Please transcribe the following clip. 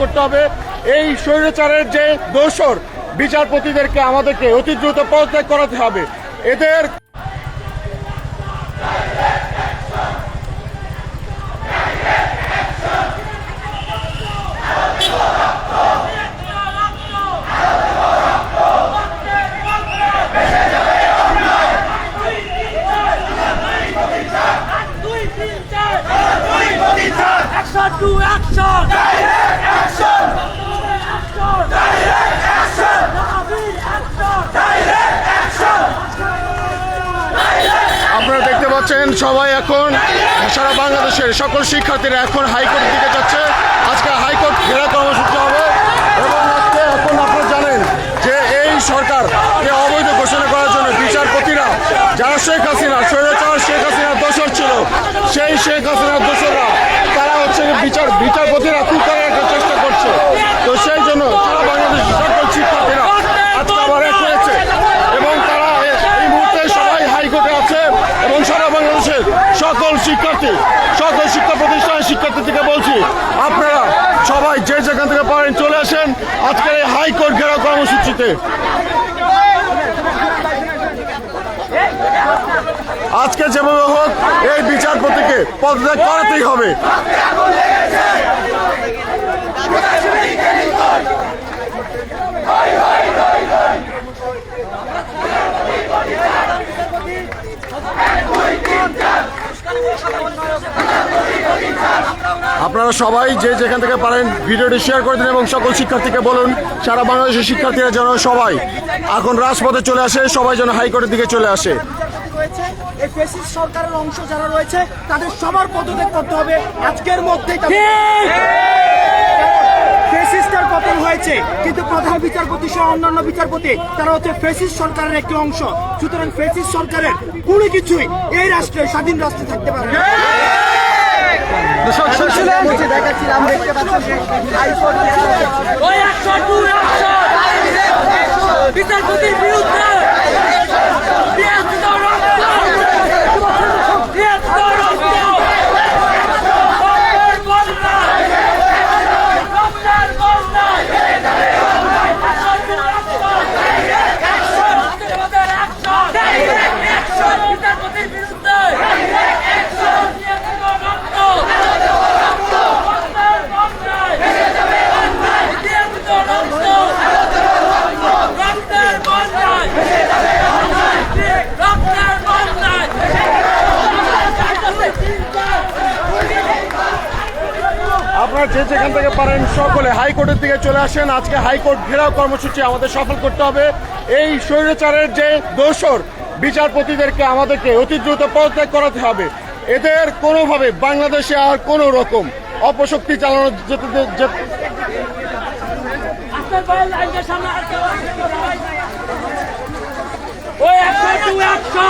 করতে হবে। এই স্বৈরাচারের যে দোষর বিচারপতিদেরকে আমাদেরকে অতি দ্রুত পদত্যাগ করাতে হবে। এদের অ্যাকশন আপনারা দেখতে পাচ্ছেন সবাই এখন সারা বাংলাদেশের সকল শিক্ষার্থীরা এখন হাইকোর্টের দিকে যাচ্ছে। আজকে হাইকোর্ট ঘেরা কর্মসূচি হবে এবং আজকে এখন আপনারা জানেন যে এই সরকারকে অবৈধ ঘোষণা করার জন্য বিচারপতিরা যারা শেখ হাসিনা স্বৈরাচার শেখ হাসিনার দোষর ছিল সেই শেখ হাসিনার দোষররা হচ্ছে বিচার বিচারপতিরা খুব করে একটা চেষ্টা করছে। তো সেই জন্য সারা বাংলাদেশের সকল শিক্ষার্থীরা আজকে আবার এক হয়েছে। এবং তারা এই মুহূর্তে সবাই হাইকোর্টে আছে এবং সারা বাংলাদেশের সকল শিক্ষার্থী, সকল শিক্ষা প্রতিষ্ঠানের শিক্ষার্থী থেকে বলছি, আপনারা সবাই যে যেখান থেকে পারেন চলে আসেন আজকের এই হাইকোর্ট ঘেরাও কর্মসূচিতে। আজকে যেভাবে হোক, এই পদত্যাগ করাতেই হবে। আপনারা সবাই যে যেখান থেকে পারেন ভিডিওটি শেয়ার করে দিন এবং সকল শিক্ষার্থীকে বলুন, সারা বাংলাদেশের শিক্ষার্থীরা যেন সবাই এখন রাজপথে চলে আসে, সবাই যেন হাইকোর্টের দিকে চলে আসে। রয়েছে। এই ফেসিস সরকারের অংশ যারা রয়েছে তাদের সবার পদত্যাগ করতে হবে। আজকের মধ্যেই ফেসিস্টার পতন হয়েছে কিন্তু প্রধান বিচারপতি সহ অন্যান্য বিচারপতি তারা হচ্ছে ফেসিস সরকারের একটি অংশ। সুতরাং ফেসিস সরকারের কোনো কিছুই এই রাষ্ট্রে স্বাধীন রাষ্ট্রে থাকতে পারে না। দেখাচ্ছিলাম দেখতে পাচ্ছেন আপনারা যে যেখান থেকে পারেন সকলে হাইকোর্টের দিকে চলে আসেন। আজকে হাইকোর্ট ঘেরাও কর্মসূচি আমাদের সফল করতে হবে। এই স্বৈরাচারের যে দোষর বিচারপতিদেরকে আমাদেরকে অতি দ্রুত পদত্যাগ করাতে হবে। এদের কোনোভাবে বাংলাদেশে আর কোনো রকম অপশক্তি চালানো যেতে ওই একশো টু একশো।